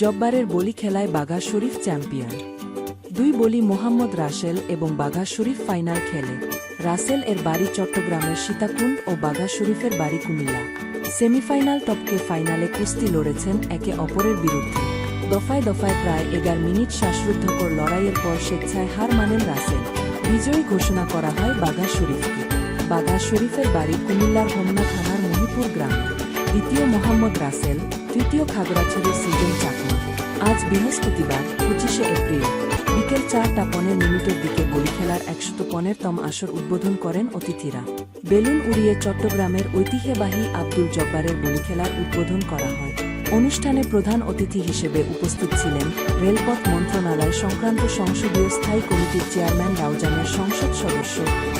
জব্বারের বলি খেলায় বাঘা শরীফ চ্যাম্পিয়ন। দুই বলি মোহাম্মদ রাসেল এবং বাঘা শরীফ ফাইনাল খেলে। রাসেল এর বাড়ি চট্টগ্রামের সীতাকুণ্ড ও বাঘা শরীফের বাড়ি কুমিল্লা। সেমিফাইনাল টপকে ফাইনালে কুস্তি লড়েছেন একে অপরের বিরুদ্ধে। দফায় দফায় প্রায় এগারো মিনিট শ্বাসরুদ্ধকর লড়াইয়ের পর স্বেচ্ছায় হার মানেন রাসেল। বিজয়ী ঘোষণা করা হয় বাঘা শরীফকে। বাঘা শরীফের বাড়ি কুমিল্লার হোমনা থানার দ্বিতীয় মোহাম্মদ রাসেল, তৃতীয় খাগড়াছড়ির সিজন চাকমা। আজ বৃহস্পতিবার, পঁচিশে এপ্রিল। বিকেল চারটা পনেরো মিনিটের দিকে বলি খেলার একশত পনেরোতম আসর উদ্বোধন করেন অতিথিরা। বেলুন উড়িয়ে চট্টগ্রামের ঐতিহ্যবাহী আব্দুল জব্বারের বলি খেলার উদ্বোধন করা হয়। অনুষ্ঠানে প্রধান অতিথি হিসেবে উপস্থিত ছিলেন রেলপথ মন্ত্রণালয় সংক্রান্ত সংসদীয় স্থায়ী কমিটির চেয়ারম্যান রাউজানের সংসদ সদস্য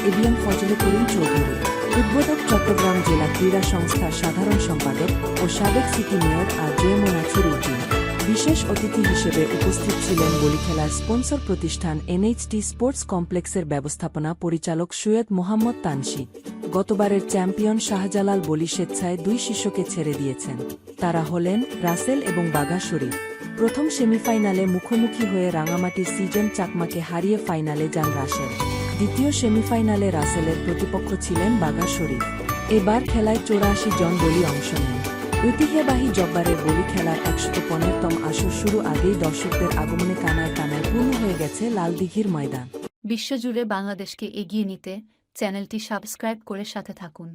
এবিএম ফজলে করিম চৌধুরী। উদ্বোধক চট্টগ্রাম জেলা ক্রীড়া সংস্থার সাধারণ সম্পাদক ও সাবেক সিটি মেয়র আর জয়মনাথির উদ্দিন বিশেষ অতিথি হিসেবে উপস্থিত ছিলেন বলি খেলার স্পন্সর প্রতিষ্ঠান এনএইচটি স্পোর্টস কমপ্লেক্সের ব্যবস্থাপনা পরিচালক সৈয়দ মোহাম্মদ তানসি গতবারের চ্যাম্পিয়ন শাহজালাল বলি স্বেচ্ছায় দুই শিষ্যকে ছেড়ে দিয়েছেন। তারা হলেন রাসেল এবং বাঘা শরীফ। প্রথম সেমিফাইনালে মুখোমুখি হয়ে রাঙামাটির সিজন চাকমাকে হারিয়ে ফাইনালে যান রাসেল। দ্বিতীয় সেমিফাইনালে রাসেলের প্রতিপক্ষ ছিলেন বাগা শরীফ। এবার খেলায় চৌরাশি জন বলি অংশ নেন। ঐতিহ্যবাহী জব্বারের বলি খেলার একশো পনেরোতম আসর শুরু আগেই দর্শকদের আগমনে কানায় কানায় পূর্ণ হয়ে গেছে লালদিঘির ময়দান। বিশ্বজুড়ে বাংলাদেশকে এগিয়ে নিতে চ্যানেলটি সাবস্ক্রাইব করে সাথে থাকুন।